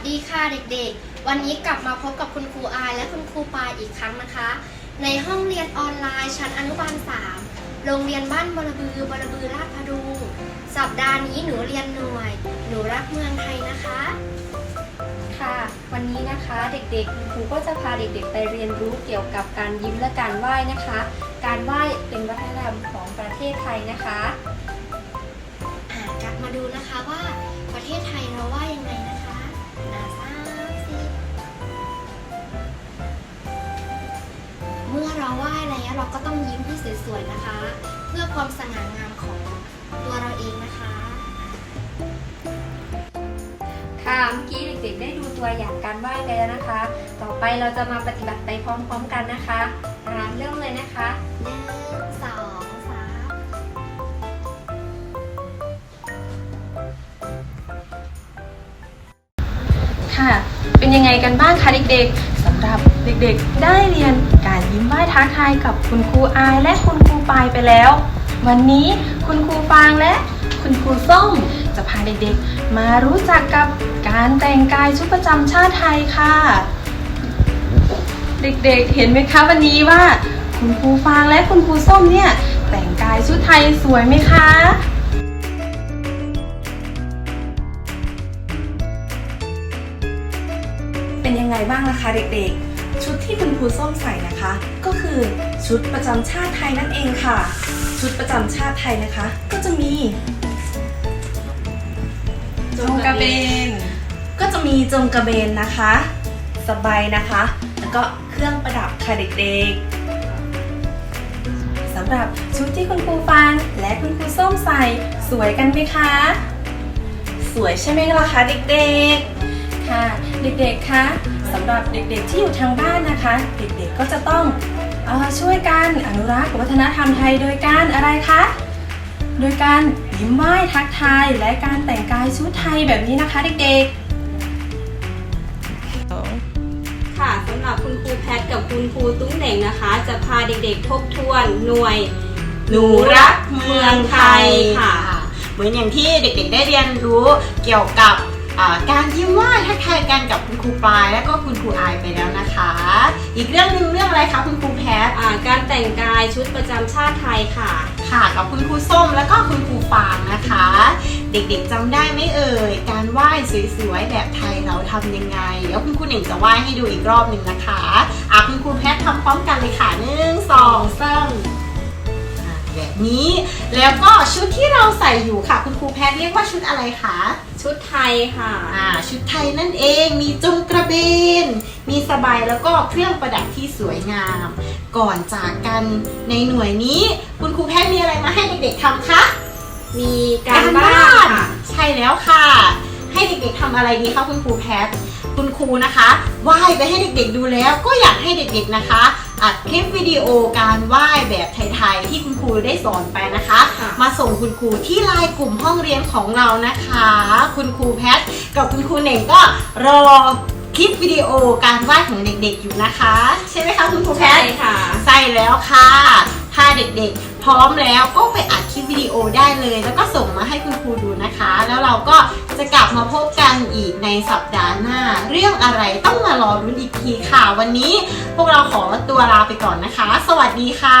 สวัสดีค่ะเด็กๆ วันนี้กลับมาพบกับคุณครูอายและคุณครูปายอีกครั้งนะคะ ในห้องเรียนออนไลน์ชั้นอนุบาล 3 โรงเรียนบ้านบรบือบรบือราชพดุงสัปดาห์นี้หนูเรียนหน่วย หนูรักเมืองไทยนะคะ ค่ะ วันนี้นะคะเด็กๆ คุณครูก็จะพาเด็กๆ ไปเรียนรู้เกี่ยวกับการยิ้มและการไหว้นะคะ การไหว้เป็นวัฒนธรรมของประเทศไทยนะคะอ่ากลับมาดูนะคะว่าประเทศไทยเราว่ายังไงนะคะ อ่าสามสี่เมื่อเราไหว้แล้วเราก็ต้องยิ้มให้สวยๆนะคะ เพื่อความสง่างามของตัวเราเองนะคะ ค่ะเมื่อกี้เด็กๆได้ดูตัวอย่างการไหว้ไปแล้วนะคะ ต่อไปเราจะมาปฏิบัติไปพร้อมๆกันนะคะอ่าเริ่มเลยนะคะ หนึ่งสอง ค่ะ เป็นยังไงกันบ้างคะเด็กๆสำหรับเด็กๆ ได้เรียนการยิ้มไหว้ทักทายกับคุณครูอายและคุณครูปายไปแล้ว วันนี้คุณครูฟางและคุณครูส้มจะพาเด็กๆ มารู้จักกับการแต่งกายชุดประจำชาติไทยค่ะ เด็กๆ เห็นไหมคะวันนี้ว่า คุณครูฟางและคุณครูส้มเนี่ยแต่งกายชุดไทยสวยไหมคะ เป็นยังไงบ้างล่ะคะเด็กๆ ชุดที่คุณครูส้มใส่นะคะ ก็คือชุดประจำชาติไทยนั่นเองค่ะ ชุดประจำชาติไทยนะคะ ก็จะมีจงกระเบน ก็จะมีจงกระเบนนะคะ สบายนะคะ แล้วก็เครื่องประดับค่ะเด็กๆสำหรับชุดที่คุณครูฟางและคุณครูส้มใส่สวยกันไหมคะ สวยใช่ไหมล่ะคะเด็กๆ ค่ะ เด็กๆ คะสำหรับเด็กๆ ที่อยู่ทางบ้านนะคะ เด็กๆ ก็จะต้องเออช่วยกันอนุรักษ์วัฒนธรรมไทยโดยการอะไรคะ โดยการยิ้มไหว้ทักทายและการแต่งกายชุดไทยแบบนี้นะคะ เด็กๆค่ะสำหรับคุณครูแพทกับคุณครูตุ้งเหน่งนะคะ จะพาเด็กๆทบทวนหน่วย หนูรักเมืองไทยค่ะ เหมือนอย่างที่เด็กๆได้เรียนรู้เกี่ยวกับอ่า การยิ้มไหว้ทักทายกันกับคุณครูปลาย และก็คุณครูอายไปแล้วนะคะ อีกเรื่องหนึ่งเรื่องอะไรคะคุณครูแพทอ่าการแต่งกายชุดประจำชาติไทยค่ะ ค่ะกับคุณครูส้มแล้วก็คุณครูฟางนะคะ เด็กๆจำได้ไหมเอ่ยการไหว้สวยๆแบบไทยเราทำยังไงเดี๋ยวคุณครูหนึ่งจะไหว้ให้ดูอีกรอบหนึ่งนะคะอะคุณครูแพททำพร้อมกันเลยค่ะหนึ่งสองสามอะแบบนี้แล้วก็ชุดที่เราใส่อยู่ค่ะ คุณครูแพทเรียกว่าชุดอะไรคะ ชุดไทยค่ะอ่าชุดไทยนั่นเองมีจงกระเบน มีสบายแล้วก็เครื่องประดับที่สวยงาม ก่อนจากกันในหน่วยนี้ คุณครูแพทย์มีอะไรมาให้เด็กๆทำคะมีการบ้านค่ะ ใช่แล้วค่ะ ให้เด็กๆทำอะไรดีคะคุณครูแพทย์ คุณครูนะคะไหว้ไปให้เด็กๆดูแล้วก็อยากให้เด็กๆนะคะอัดคลิปวิดีโอการไหว้แบบไทยๆที่คุณครูได้สอนไปนะคะค่ะมาส่งคุณครูที่ไลน์กลุ่มห้องเรียนของเรานะคะ คุณครูแพทกับคุณครูเหน่งก็รอคลิปวิดีโอการไหว้ของเด็กๆอยู่นะคะ ใช่ไหมคะคุณครูแพใช่ทค่ะใช่แล้วค่ะ ถ้าเด็กๆ พร้อมแล้วก็ไปอัดคลิปวิดีโอได้เลย แล้วก็ส่งมาให้คุณครูดูนะคะ แล้วเราก็จะกลับมาพบกัน อีกในสัปดาห์หน้า เรื่องอะไรต้องมารอรุ้นอีกทีค่ะ วันนี้พวกเราขอตัวลาไปก่อนนะคะ สวัสดีค่ะ